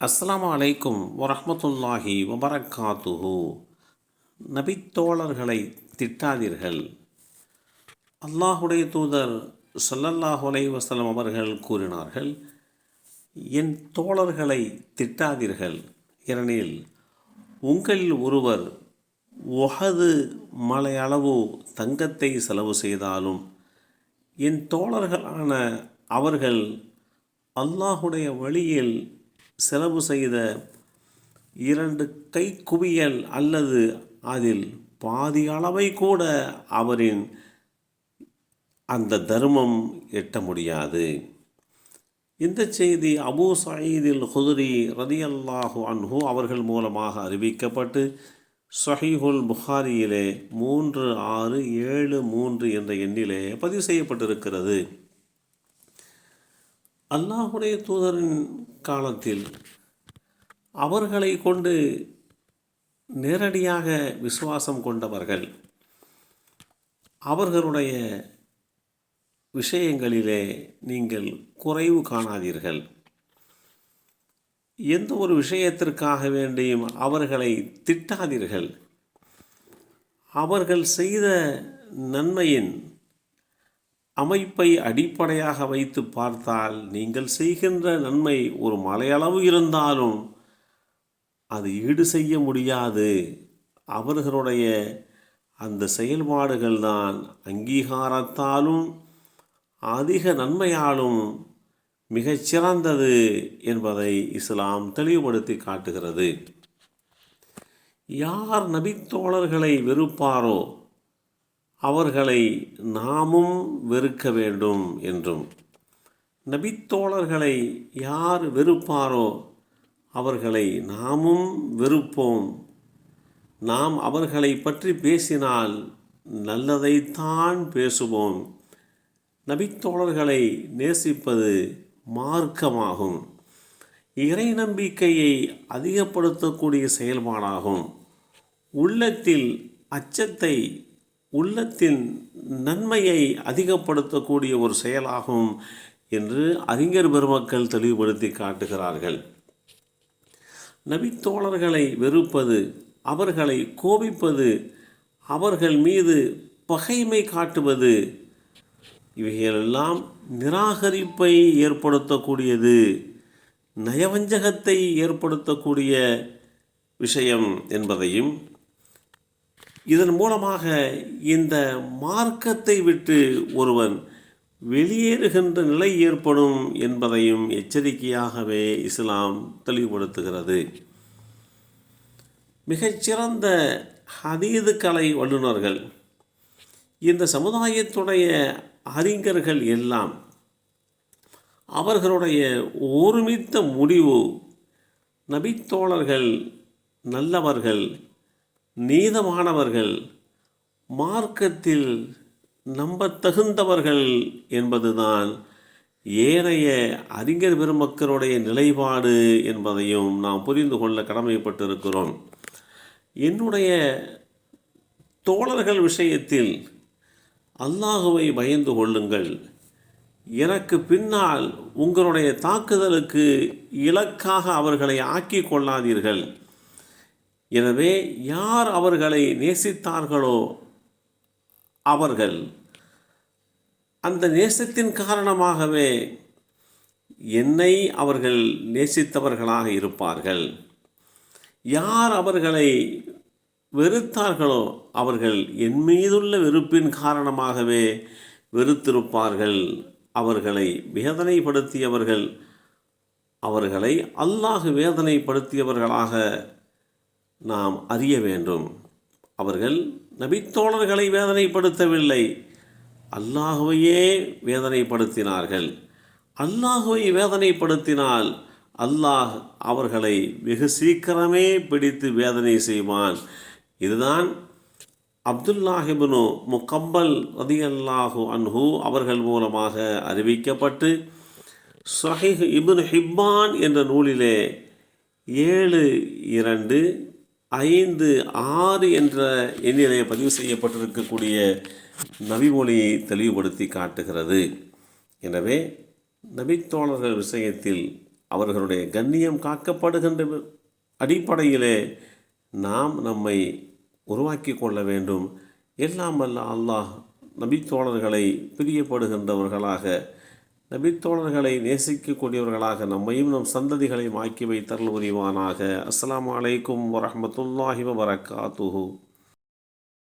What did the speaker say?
அஸ்லாம் அலைக்கும் வரமத்துல்லாஹி வபரக்காத்துஹு. நபித்தோழர்களை திட்டாதீர்கள். அல்லாஹுடைய தூதர் சல்லல்லாஹு அலை வசலம் அவர்கள் கூறினார்கள் என் தோழர்களை திட்டாதீர்கள். ஏனெனில் உங்களில் ஒருவர் ஒஹது மலையளவு தங்கத்தை செலவு செய்தாலும் என் தோழர்களான அவர்கள் அல்லாஹுடைய வழியில் செலவு செய்த இரண்டு கை குவியல் அல்லது அதில் பாதி அளவை கூட அவரின் அந்த தர்மம் எட்ட முடியாது. இந்த செய்தி அபூ சயீதில் ஹுதுரி ரதியல்லாஹு அன்ஹு அவர்கள் மூலமாக அறிவிக்கப்பட்டு சஹீஹுல் புகாரியிலே மூன்று ஆறு ஏழு மூன்று என்ற எண்ணிலே பதிவு செய்யப்பட்டிருக்கிறது. அல்லாஹுடைய தூதரின் காலத்தில் அவர்களை கொண்டு நேரடியாக விசுவாசம் கொண்டவர்கள் அவர்களுடைய விஷயங்களிலே நீங்கள் குறைவு காணாதீர்கள். எந்த ஒரு விஷயத்திற்காக வேண்டியும் அவர்களை திட்டாதீர்கள். அவர்கள் செய்த நன்மையின் அமைப்பை அடிப்படையாக வைத்து பார்த்தால் நீங்கள் செய்கின்ற நன்மை ஒரு மலையளவு இருந்தாலும் அது ஈடு செய்ய முடியாது. அவர்களுடைய அந்த செயல்பாடுகள் தான் அங்கீகாரத்தாலும் அதிக நன்மையாலும் மிகச்சிறந்தது என்பதை இஸ்லாம் தெளிவுபடுத்தி காட்டுகிறது. யார் நபித்தோழர்களை வெறுப்பாரோ அவர்களை நாமும் வெறுக்க வேண்டும் என்றும். நபித்தோழர்களை யார் வெறுப்பாரோ அவர்களை நாமும் வெறுப்போம். நாம் அவர்களை பற்றி பேசினால் நல்லதைத்தான் பேசுவோம். நபித்தோழர்களை நேசிப்பது மார்க்கமாகும். இறை நம்பிக்கையை அதிகப்படுத்தக்கூடிய செயல்பாடாகும். உள்ளத்தில் அச்சத்தை உள்ளத்தின் நன்மையை அதிகப்படுத்தக்கூடிய ஒரு செயலாகும் என்று அறிஞர் பெருமக்கள் தெளிவுபடுத்தி காட்டுகிறார்கள். நபித்தோழர்களை வெறுப்பது அவர்களை கோபிப்பது அவர்கள் மீது பகைமை காட்டுவது இவைகளெல்லாம் நிராகரிப்பை ஏற்படுத்தக்கூடியது நயவஞ்சகத்தை ஏற்படுத்தக்கூடிய விஷயம் என்பதையும் இதன் மூலமாக இந்த மார்க்கத்தை விட்டு ஒருவன் வெளியேறுகின்ற நிலை ஏற்படும் என்பதையும் எச்சரிக்கையாகவே இஸ்லாம் தெளிவுபடுத்துகிறது. மிகச்சிறந்த ஹதீது கலை வல்லுநர்கள் இந்த சமுதாயத்துடைய அறிஞர்கள் எல்லாம் அவர்களுடைய ஒருமித்த முடிவு நபித்தோழர்கள் நல்லவர்கள் நீதமானவர்கள் மார்க்கத்தில் நம்பத்தகுந்தவர்கள் என்பதுதான் ஏனைய அறிஞர் பெருமக்களுடைய நிலைப்பாடு என்பதையும் நாம் புரிந்து கொள்ள கடமைப்பட்டிருக்கிறோம். என்னுடைய தோழர்கள் விஷயத்தில் அல்லாஹுவை பயந்து கொள்ளுங்கள். எனக்கு பின்னால் உங்களுடைய தாக்குதலுக்கு இலக்காக அவர்களை ஆக்கி கொள்ளாதீர்கள். எனவே யார் அவர்களை நேசித்தார்களோ அவர்கள் அந்த நேசத்தின் காரணமாகவே என்னை அவர்கள் நேசித்தவர்களாக இருப்பார்கள். யார் அவர்களை வெறுத்தார்களோ அவர்கள் என் மீதுள்ள வெறுப்பின் காரணமாகவே வெறுத்திருப்பார்கள். அவர்களை வேதனைப்படுத்தியவர்கள் அவர்களை அல்லாஹ் வேதனைப்படுத்தியவர்களாக நாம் அறிய வேண்டும். அவர்கள் நபித்தோழர்களை வேதனைப்படுத்தவில்லை. அல்லாஹுவையே வேதனைப்படுத்தினார்கள். அல்லாஹுவை வேதனைப்படுத்தினால் அல்லாஹ் அவர்களை வெகு சீக்கிரமே பிடித்து வேதனை செய்வான். இதுதான் அப்துல்லாஹிபுனு முக்கம்பல் ரதியல்லாஹு அன்ஹு அவர்கள் மூலமாக அறிவிக்கப்பட்டு சஹிஹ் இபுன் ஹிப்பான் என்ற நூலிலே ஏழு இரண்டு ஐந்து ஆறு என்ற எண்ணிலே பதிவு செய்யப்பட்டிருக்கக்கூடிய நபிமொழியை தெளிவுபடுத்தி காட்டுகிறது. எனவே நபித்தோழர்கள் விஷயத்தில் அவர்களுடைய கண்ணியம் காக்கப்படுகின்ற அடிப்படையிலே நாம் நம்மை உருவாக்கி கொள்ள வேண்டும். எல்லாம் அல்ல அல்லாஹ் நபித்தோழர்களை பிரியப்படுகின்றவர்களாக நபித்தோழர்களை நேசிக்கக்கூடியவர்களாக நம்மையும் நம் சந்ததிகளையும் ஆக்கி வைத்தல் உரிவானாக அஸ்லாம் அலைக்கும் வரமத்துல்லாஹி வரகாத்துஹூ